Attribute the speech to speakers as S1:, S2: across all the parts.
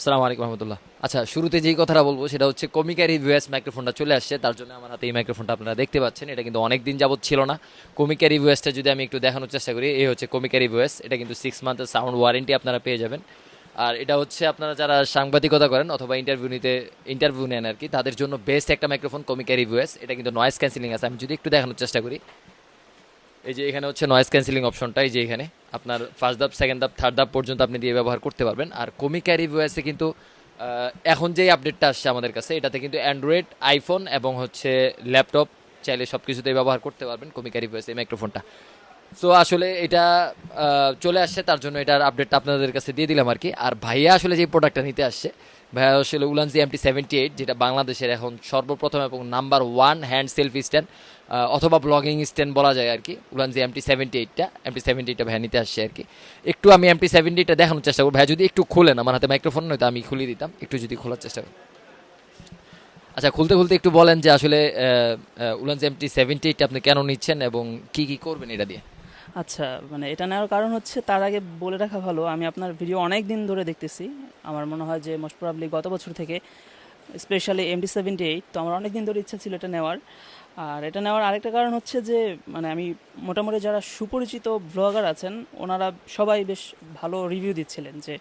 S1: সালাম আলাইকুম রহমতুল্লাহ। আচ্ছা শুরুতে যেই কথাটা বলব সেটা হচ্ছে কমিকার রিভিউএস মাইক্রোফোনটা চলে আসছে। তার জন্য আমার হাতে এই মাইক্রোফোনটা আপনারা দেখতে পাচ্ছেন। এটা কিন্তু অনেক দিন যাবত ছিল না। কমিকার রিভিউএসটা যদি আমি একটু দেখানোর চেষ্টা করি, এই হচ্ছে কমিকারি রিভিউএস এটা কিন্তু সিক্স মান্থের সাউন্ড ওয়ারেন্টি আপনারা পেয়ে যাবেন। আর এটা হচ্ছে আপনারা যারা সাংবাদিকতা করেন অথবা ইন্টারভিউ নিতে ইন্টারভিউ নেন আর কি, তাদের জন্য বেস্ট একটা মাইক্রোফোন কমিকার রিভিউএস এটা কিন্তু নয়েস ক্যান্সেলিং আছে। আমি যদি একটু দেখানোর চেষ্টা করি। এই যে এখানে হচ্ছে নয়েস ক্যান্সেলিং অপশনটা এই যে এখানে। আপনার ফার্স্ট ধাপ সেকেন্ড ধাপ থার্ড ধাপ পর্যন্ত আপনি দিয়ে ব্যবহার করতে পারবেন। আর কমিকা ভিওএসে কিন্তু এখন যেই আপডেটটা আসছে আমাদের কাছে, এটাতে কিন্তু অ্যান্ড্রয়েড আইফোন এবং হচ্ছে ল্যাপটপ চাইলে সব কিছুতেই ব্যবহার করতে পারবেন কমিকা ভিওএসে এই মাইক্রোফোনটা সো আসলে এটা চলে আসছে, তার জন্য এটার আপডেটটা আপনাদের কাছে দিয়ে দিলাম আর কি। আর ভাইয়া আসলে যে প্রোডাক্টটা নিতে আসছে, ভাইয়া আসলে উলানজি এমটি সেভেন্টি এইট যেটা বাংলাদেশের এখন সর্বপ্রথম এবং number one hand selfie stand অথবা ব্লগিং স্ট্যান্ড বলা যায় আর কি, উলানজি এমটি সেভেন্টি এইটটা এমটি সেভেন্টি এইটটা ভাইয়া নিতে আসছে আর কি। একটু আমি এমটি সেভেন্টি এইটটা দেখানোর চেষ্টা করব। ভাইয়া যদি একটু খুলেন, আমার হাতে মাইক্রোফোন নয়তো আমি খুলে দিতাম। একটু যদি খোলার চেষ্টা করি। আচ্ছা খুলতে খুলতে একটু বলেন যে আসলে উলানজি এমটি সেভেন্টি এইটটা আপনি কেন নিচ্ছেন এবং কি কি করবেন এটা দিয়ে?
S2: আচ্ছা মানে এটা নেওয়ার কারণ হচ্ছে তার আগে বলে রাখা ভালো, আমি আপনার ভিডিও অনেক দিন ধরে দেখতেছি। আমার মনে হয় যে মোস্ট প্রবলি গত বছর থেকে স্পেশালি এমডি সেভেন্টি এইট তো আমার অনেক দিন ধরে ইচ্ছা ছিল এটা নেওয়ার। আর এটা নেওয়ার আরেকটা কারণ হচ্ছে যে মানে আমি মোটামুটি যারা সুপরিচিত ব্লগার আছেন, ওনারা সবাই বেশ ভালো রিভিউ দিচ্ছিলেন যে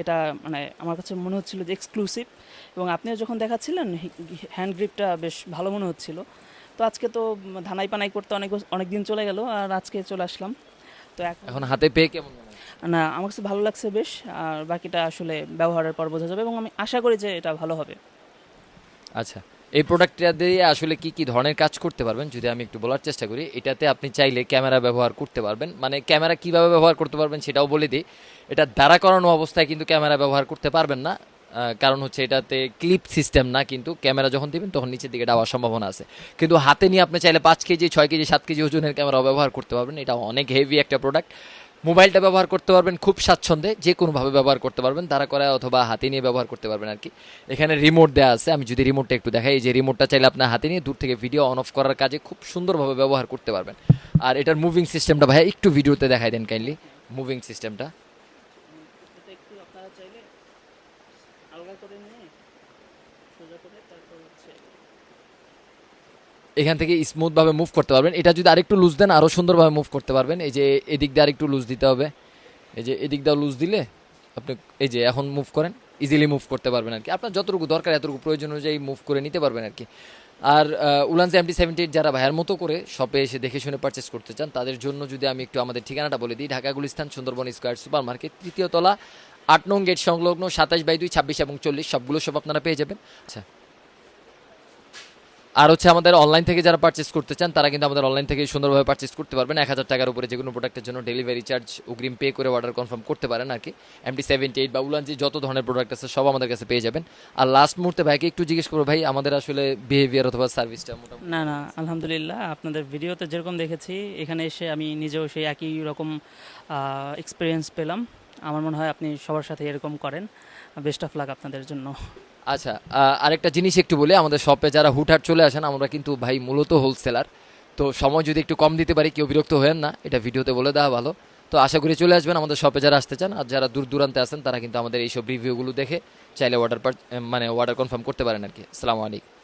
S2: এটা মানে আমার কাছে মনে হচ্ছিল যে এক্সক্লুসিভ এবং আপনিও যখন দেখাচ্ছিলেন হ্যান্ড গ্রিপটা বেশ ভালো মনে হচ্ছিল। তো আজকে তো ধানাই পানাই করতে অনেক অনেক দিন চলে গেল আর আজকে চলে আসলাম। তো এখন
S1: হাতে পেয়ে কেমন?
S2: না আমার কাছে ভালো লাগছে বেশ আর বাকিটা আসলে ব্যবহারের পর বোঝা যাবে এবং আমি আশা করি যে এটা ভালো হবে।
S1: আচ্ছা এই প্রোডাক্টটা দিয়ে আসলে কি কি ধরনের কাজ করতে পারবেন? যদি আমি একটু বলার চেষ্টা করি এটাতে আপনি চাইলে ক্যামেরা ব্যবহার করতে পারবেন। মানে ক্যামেরা কীভাবে ব্যবহার করতে পারবেন সেটাও বলে দিই। এটা দাঁড়া করানো অবস্থায় কিন্তু ক্যামেরা ব্যবহার করতে পারবেন না। কারণ হচ্ছে এটাতে ক্লিপ সিস্টেম না, কিন্তু ক্যামেরা যখন দিবেন তখন নিচের দিকে যাওয়ার সম্ভাবনা আছে। কিন্তু হাতে নিয়ে আপনি চাইলে পাঁচ কেজি, ছয় কেজি, সাত কেজি ওজনের ক্যামেরা ব্যবহার করতে পারবেন। এটা অনেক হেভি একটা প্রোডাক্ট মোবাইলটা ব্যবহার করতে পারবেন খুব স্বাচ্ছন্দ্যে যে কোনোভাবে ব্যবহার করতে পারবেন। তারা করা অথবা হাতে নিয়ে ব্যবহার করতে পারবেন আর কি এখানে রিমোট দেওয়া আছে। আমি যদি রিমোটটা একটু দেখাই, এই যে রিমোটটা চাইলে আপনার হাতে নিয়ে দূর থেকে ভিডিও অন অফ করার কাজে খুব সুন্দরভাবে ব্যবহার করতে পারবেন। আর এটার মুভিং সিস্টেমটা ভাইয়া একটু ভিডিওতে দেখাই দেন কাইন্ডলি মুভিং সিস্টেমটা
S2: একটু আপনারা চাইলে আলগা করে নিয়ে সোজা করে তারপর হচ্ছে
S1: এখান থেকে স্মুথভাবে মুভ করতে পারবেন। এটা যদি আরেকটু লুজ দেন আরও সুন্দরভাবে মুভ করতে পারবেন। এই যে এদিক দিয়ে আরেকটু লুজ দিতে হবে। এই যে এদিক দিয়ে লুজ দিলে আপনি এই যে এখন মুভ করেন ইজিলি মুভ করতে পারবেন আর কি। আপনার যতটুকু দরকার, এতটুকু প্রয়োজন অনুযায়ী মুভ করে নিতে পারবেন আর কি। আর উলান্স এমটি সেভেন্টি যারা ভাইয়ের মতো করে শপে এসে দেখে শুনে পারচেস করতে চান, তাদের জন্য যদি আমি একটু আমাদের ঠিকানাটা বলে দিই, Dhaka Gulistan Sundarban square super market তৃতীয় তলা আট নং গেট সংলগ্ন সাতাশ বাই দুই, ছাব্বিশ এবং চল্লিশ, সবগুলো সব আপনারা পেয়ে যাবেন। আচ্ছা। আর হচ্ছে আমাদের অনলাইন থেকে যারা পারচেস করতে চান, তারা কিন্তু আমাদের অনলাইন থেকে সুন্দরভাবে পারচেস করতে পারবেন। এক হাজার টাকার উপরে যে কোনো প্রোডাক্টের জন্য ডেলিভারি চার্জ অগ্রিম পে করে অর্ডার কনফার্ম করতে পারেন আর কি। এমটি সেভেন্টি এইট বা উলানজি যত ধরনের প্রোডাক্ট আছে, সব আমাদের কাছে পেয়ে যাবেন। আর লাস্ট মুহূর্তে ভাইকে একটু জিজ্ঞেস করব, ভাই, আমাদের আসলে বিহেভিয়ার অথবা সার্ভিসটা মোটামুটি?
S2: না না, আলহামদুলিল্লাহ, আপনাদের ভিডিওতে যেরকম দেখেছি, এখানে এসে আমি নিজেও সেই একই রকম এক্সপিরিয়েন্স পেলাম। আমার মনে হয় আপনি সবার সাথে এরকম করেন। বেস্ট অফ লাক আপনাদের জন্য।
S1: আচ্ছা আরেকটা জিনিস একটু বলি, আমাদের শপে যারা হুটহাট চলে আসেন, আমরা কিন্তু ভাই মূলত হোলসেলার তো সময় যদি একটু কম দিতে পারি, কেউ বিরক্ত হয়েন না, এটা ভিডিওতে বলে দেওয়া ভালো। তো আশা করি চলে আসবেন আমাদের শপে যারা আসতে চান, আর যারা দূর দূরান্তে আসেন তারা কিন্তু আমাদের এইসব রিভিউগুলো দেখে চাইলে অর্ডার মানে অর্ডার কনফার্ম করতে পারেন আর কি। আসসালামু আলাইকুম।